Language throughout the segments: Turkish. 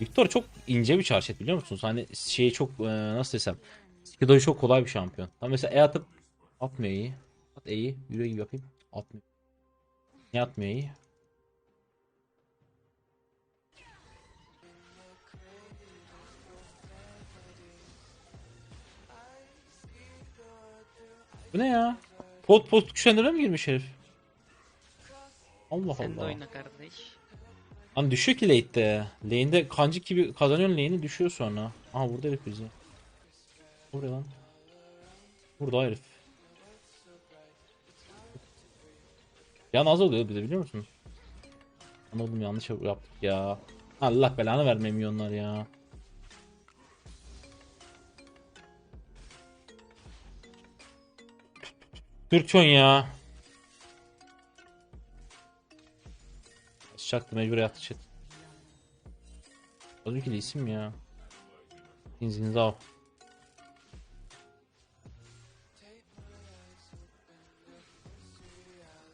Victor çok ince bir çarşet biliyor musunuz? Hani şeyi çok e, nasıl desem. Skido'yu çok kolay bir şampiyon. Ama mesela E atıp atmıyor iyi. At E'yi. Yürü iyi yapayım. Atmıyor. Niye atmıyor iyi? Bu ne ya? Pot pot güçlendirme mi girmiş herif? Allah Sen de Allah. oyna kardeş. Lan düşüyor ki late'de. Lane'de kancık gibi kazanıyorsun lane'i düşüyor sonra. Aha burada herif bizi. Buraya lan. Burada herif. Yan az oluyor bir de biliyor musun? Anladım yanlış yaptık ya. Allah belanı vermeye milyonlar ya. Türkçön ya. Çaktı mecbur yattı chat. Tabii ki isim ya. Zinzav.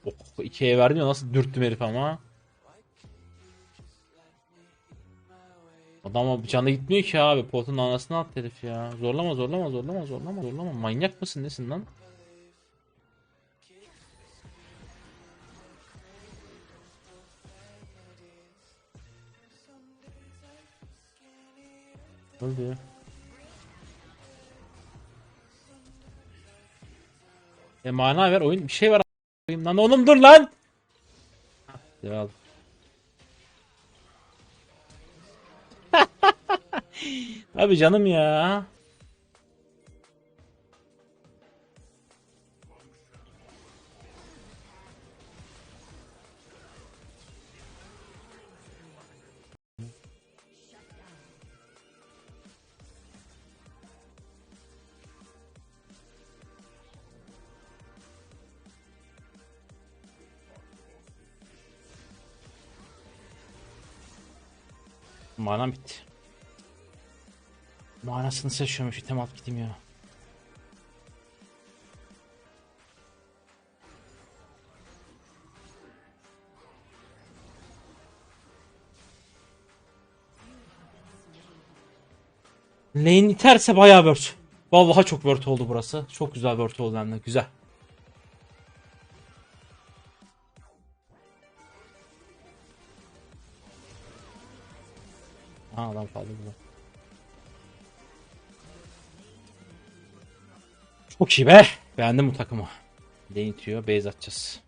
Oh, ikiye verdin ya nasıl dürttüm herif ama. Adam canı gitmiyor ki abi. Potun anasını attı herif ya. Zorlama zorlama zorlama zorlama zorlama. Manyak mısın nesin lan? Öldü. E mana ver oyun bir şey var a**ayım lan oğlum dur lan. Devam. Abi canım ya. Manam bitti. Manasını seçiyormuş. İtem at gideyim ya. Lane iterse bayağı word. Vallahi çok word oldu burası. Çok güzel word oldu hem de. Güzel. Ha adam kaldı burada. Çok iyi be. Beğendim bu takımı. Lane itiyor. Base atacağız.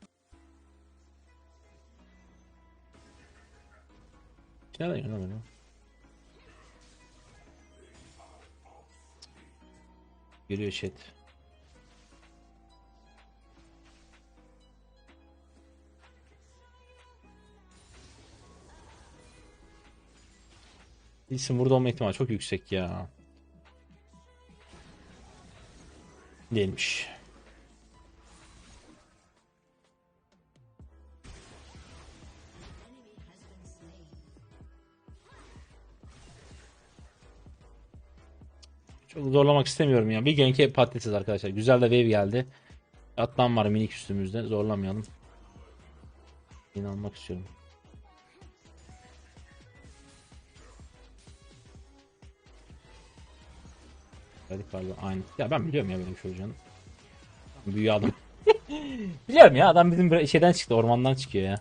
Nereden yöneliyor? Geliyor chat. İsim burada olma ihtimali çok yüksek ya. Değilmiş. Çok zorlamak istemiyorum ya. Bir genke patatesiz arkadaşlar. Güzel de wave geldi. Atlan var minik üstümüzde. Zorlamayalım. Yine almak istiyorum. Geldik galiba aynı. Ya ben biliyorum ya benim çocuğun. Büyü adam. biliyorum ya adam bizim şeyden çıktı ormandan çıkıyor ya.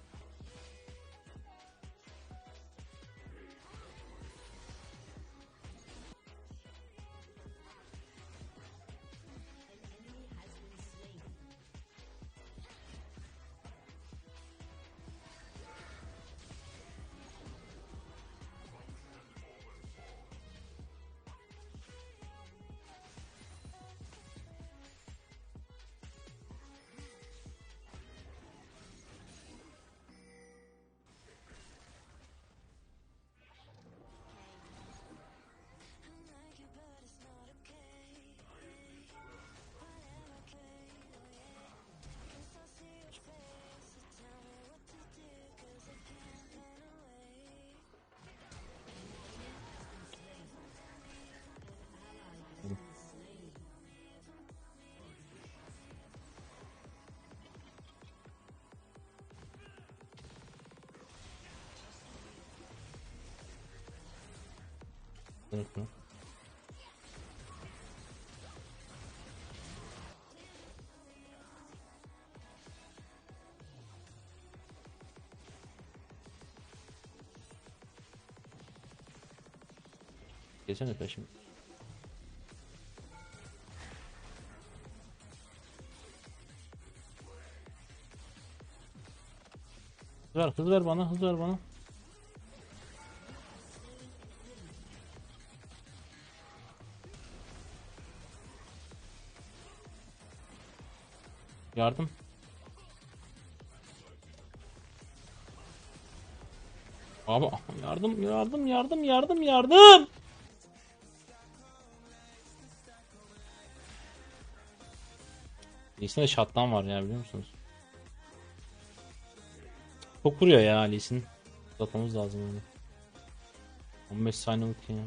Unutma. Geçsene peşim. Hız ver, hız ver bana, hız ver bana. Yardım. Abi yardım yardım yardım yardım yardım. Lee'sinde shutdown var ya biliyor musunuz? Çok vuruyor ya Lee'sin. Uzatmamız lazım onu. 15 saniye ulti ya.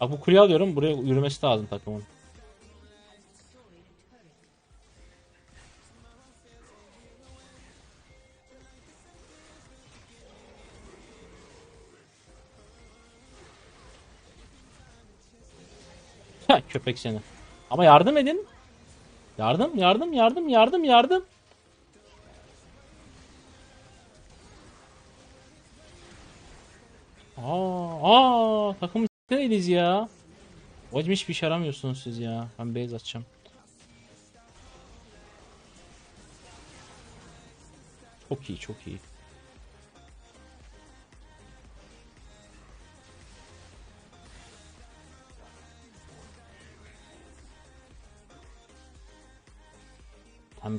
Bak bu kuleyi alıyorum. Buraya yürümesi lazım takımın. Köpek seni. Ama yardım edin. Yardım, yardım, yardım, yardım, yardım. Aa, aa takım neyiz ya? Hocam hiçbir şey aramıyorsunuz siz ya. Ben base atacağım. Çok iyi, çok iyi. Tam.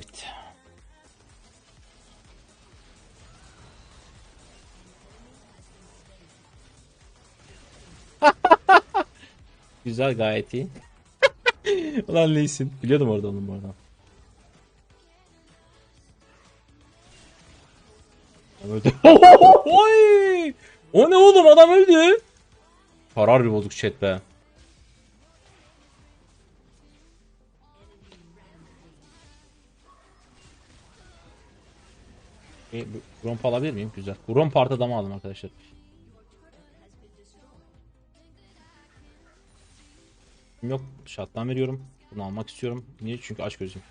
Güzel gayet iyi. Ulan Lee'sin. Biliyordum orada onun bu. Adam öldü. O ne oğlum adam öldü. Karar bir bozuk chat be. E, Gromp alabilir miyim? Güzel. Gromp artı adamı aldım arkadaşlar. Yok shot'tan veriyorum. Bunu almak istiyorum. Niye? Çünkü aç gözüm.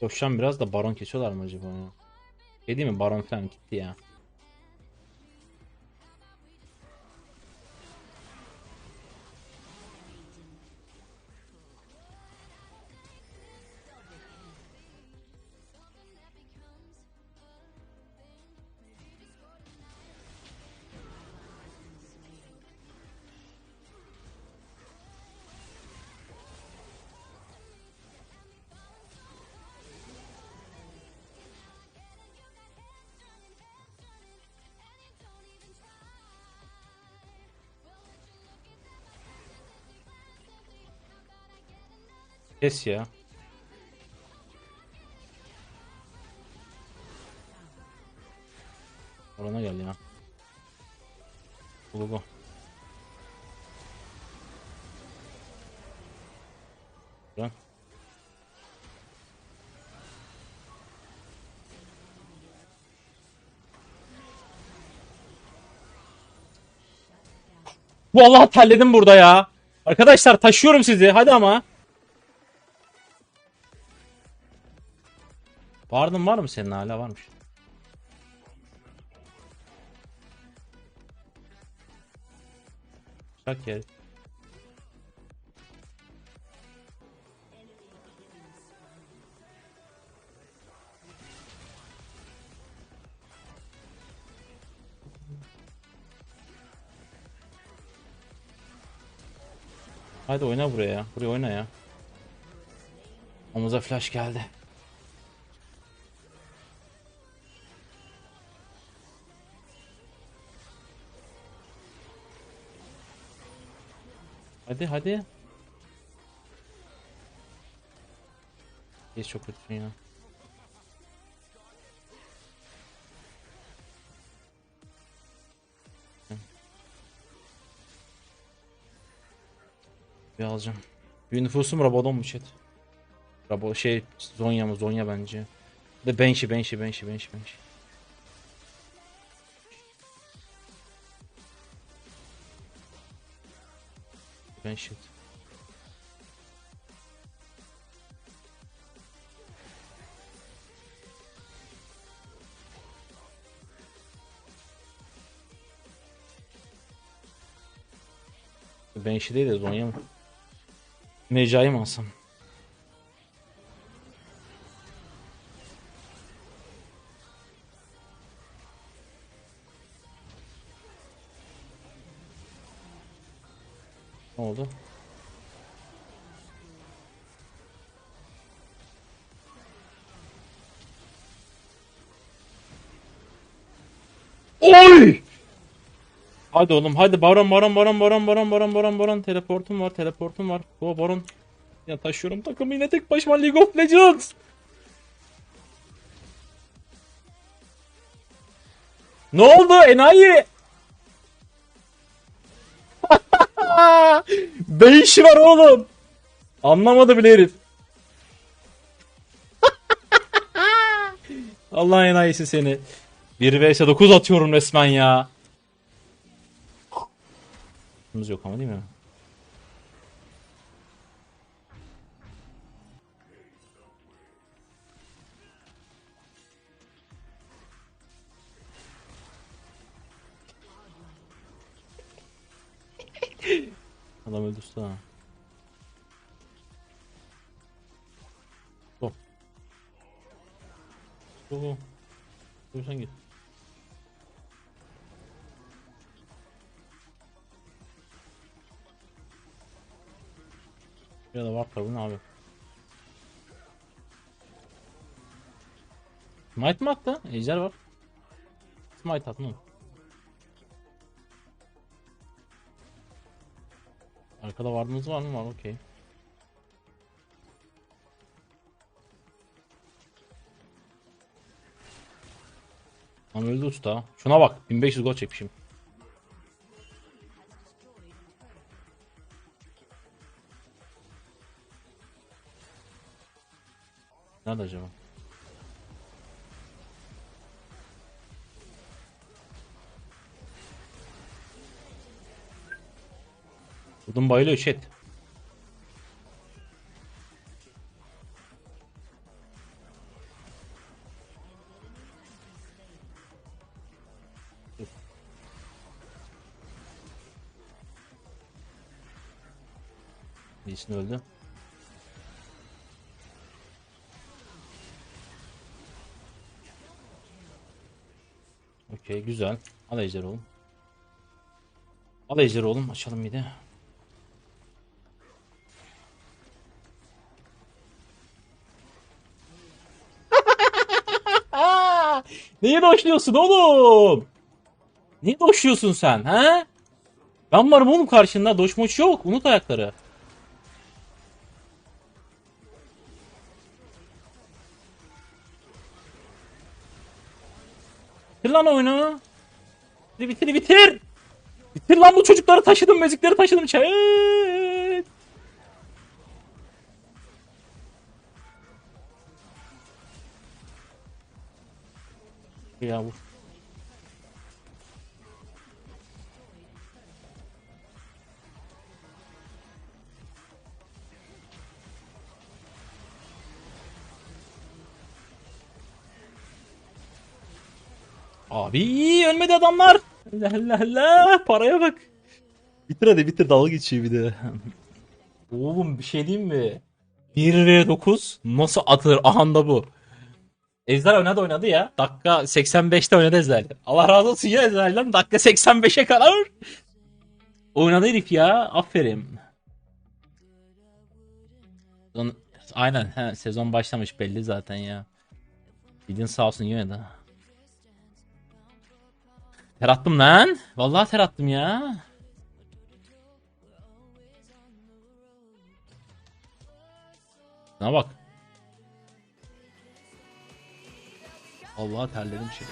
Koşacağım biraz da baron kesiyorlar mı acaba? Şey değil mi? Baron falan gitti ya. Kes ya. Orana gel ya. Bu bu. Dön. Vallahi terledim burada ya. Arkadaşlar taşıyorum sizi. Hadi ama. Vardın var mı senin hala varmış. Çak yer. Hadi oyna buraya. Buraya oyna ya. Omuza flash geldi. Hadi hadi. Geç çok kötüsün ya. Bir alacağım. Bir nüfusum Rabadon mu chat? Rabo şey Zonya mı? Zonya bence. De Banshee Banshee Banshee Banshee Banshee. preenchido. Ben işi değiliz bu oynayamayız. Necai Oy! Hadi oğlum hadi baron baron baron baron baron baron baron baron teleportum var teleportum var. O baron. Ya taşıyorum takımı yine tek başıma League of Legends. Ne oldu enayi? işi var oğlum? Anlamadı bile herif. Allah enayisi seni. 1 vs 9 atıyorum resmen ya. Hakkımız yok ama değil mi? Adam öldü usta. Go go. Dur sen git. Ya da tabii abi. Smite mi attı? Ejder var. Smite attı mı? Arkada vardınız var mı? Var okey. Lan öldü usta. Şuna bak. 1500 gol çekmişim. Nerede acaba? Budun bayılıyor chat. Dur. Birisi öldü. Okey güzel. Al ejder oğlum. Al ejder oğlum. Açalım bir de. Neye doşluyorsun oğlum? Niye doşluyorsun sen ha? Ben varım oğlum karşında. Doşmoş yok. Unut ayakları. Lan oyunu. Bitir bitir bitir. Bitir lan bu çocukları taşıdım. Mezikleri taşıdım. Çet. Ya bu. Abi ölmedi adamlar. Allah Allah Allah paraya bak. Bitir hadi bitir dalga geçiyor bir de. Oğlum bir şey diyeyim mi? 1 v 9 nasıl atılır? Ahanda bu. Ezler oynadı oynadı ya. Dakika 85'te oynadı Ezler. Allah razı olsun ya Ezler'den. Dakika 85'e kadar. Oynadı herif ya. Aferin. Aynen. He, sezon başlamış belli zaten ya. Gidin sağ olsun yine de. Ter attım lan. Vallahi ter attım ya. Şuna bak. Allah terledim şimdi.